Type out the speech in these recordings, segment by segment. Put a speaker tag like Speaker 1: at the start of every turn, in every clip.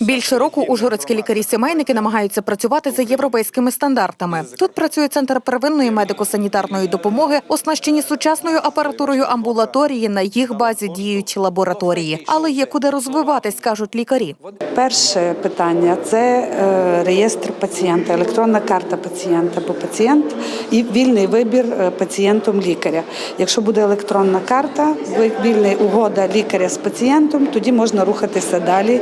Speaker 1: Більше року ужгородські лікарі-сімейники намагаються працювати за європейськими стандартами. Тут працює центр первинної медико-санітарної допомоги, оснащені сучасною апаратурою амбулаторії. На їх базі діють лабораторії, але є куди розвиватись, кажуть лікарі.
Speaker 2: Перше питання це е, реєстр пацієнта, електронна карта пацієнта, бо пацієнт і вільний вибір е, пацієнтом лікаря. Якщо буде електронна карта, вільна угода лікаря з пацієнтом, тоді можна рухатися далі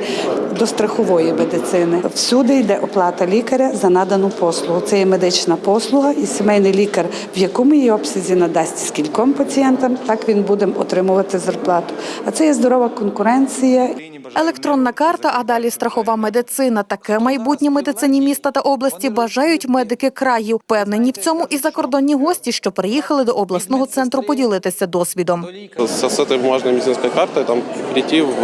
Speaker 2: до страхової медицини. Всюди йде оплата лікаря за надану послугу. Це є медична послуга, і сімейний лікар, в якому її обсязі надасть скільком пацієнтам, так він буде отримувати зарплату. А це є здорова конкуренція.
Speaker 1: Електронна карта, а далі страхова медицина. Таке майбутнє медицині міста та області бажають медики краю. Впевнені в цьому і закордонні гості, що приїхали до обласного центру поділитися досвідом.
Speaker 3: С, с этой бумажной медицинской картой там, прийти в,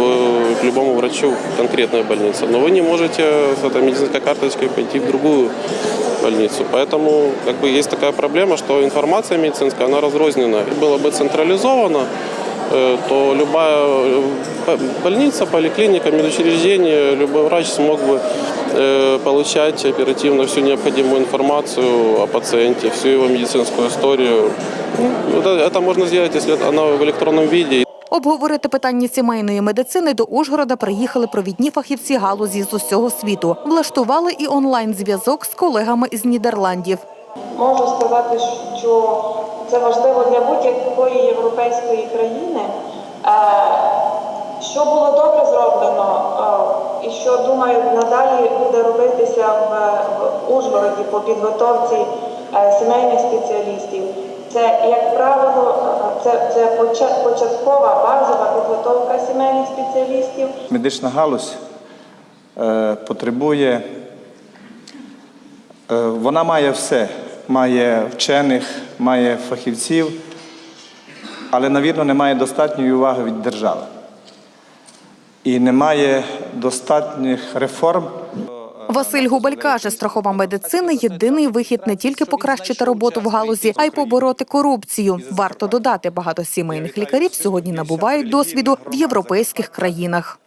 Speaker 3: к любому врачу в конкретную больницу. Но вы не можете с этой медицинской карточкой пойти в другую больницу. Поэтому как бы, есть такая проблема, что информация медицинская, она разрознена. Было бы централизовано, э, то любая э, по- больница, поликлиника, медучреждение, любой врач смог бы э, получать оперативно всю необходимую информацию о пациенте, всю его медицинскую историю. Ну, это, это можно сделать, если она в электронном виде.
Speaker 1: Обговорити питання сімейної медицини до Ужгорода приїхали провідні фахівці галузі з усього світу. Влаштували і онлайн-зв'язок з колегами із Нідерландів.
Speaker 4: Можу сказати, що це важливо для будь-якої європейської країни. Е, Що було добре зроблено, е, і що думаю надалі буде робитися в, Ужгороді по підготовці е, сімейних спеціалістів. Це, як правило, це, це початкова базова підготовка сімейних спеціалістів.
Speaker 5: Медична галузь потребує, вона має все, має вчених, має фахівців, але, навірно, не має достатньої уваги від держави. І немає достатніх реформ.
Speaker 1: Василь Губаль каже, страхова медицина єдиний вихід не тільки покращити роботу в галузі, а й побороти корупцію. Варто додати, багато сімейних лікарів сьогодні набувають досвіду в європейських країнах.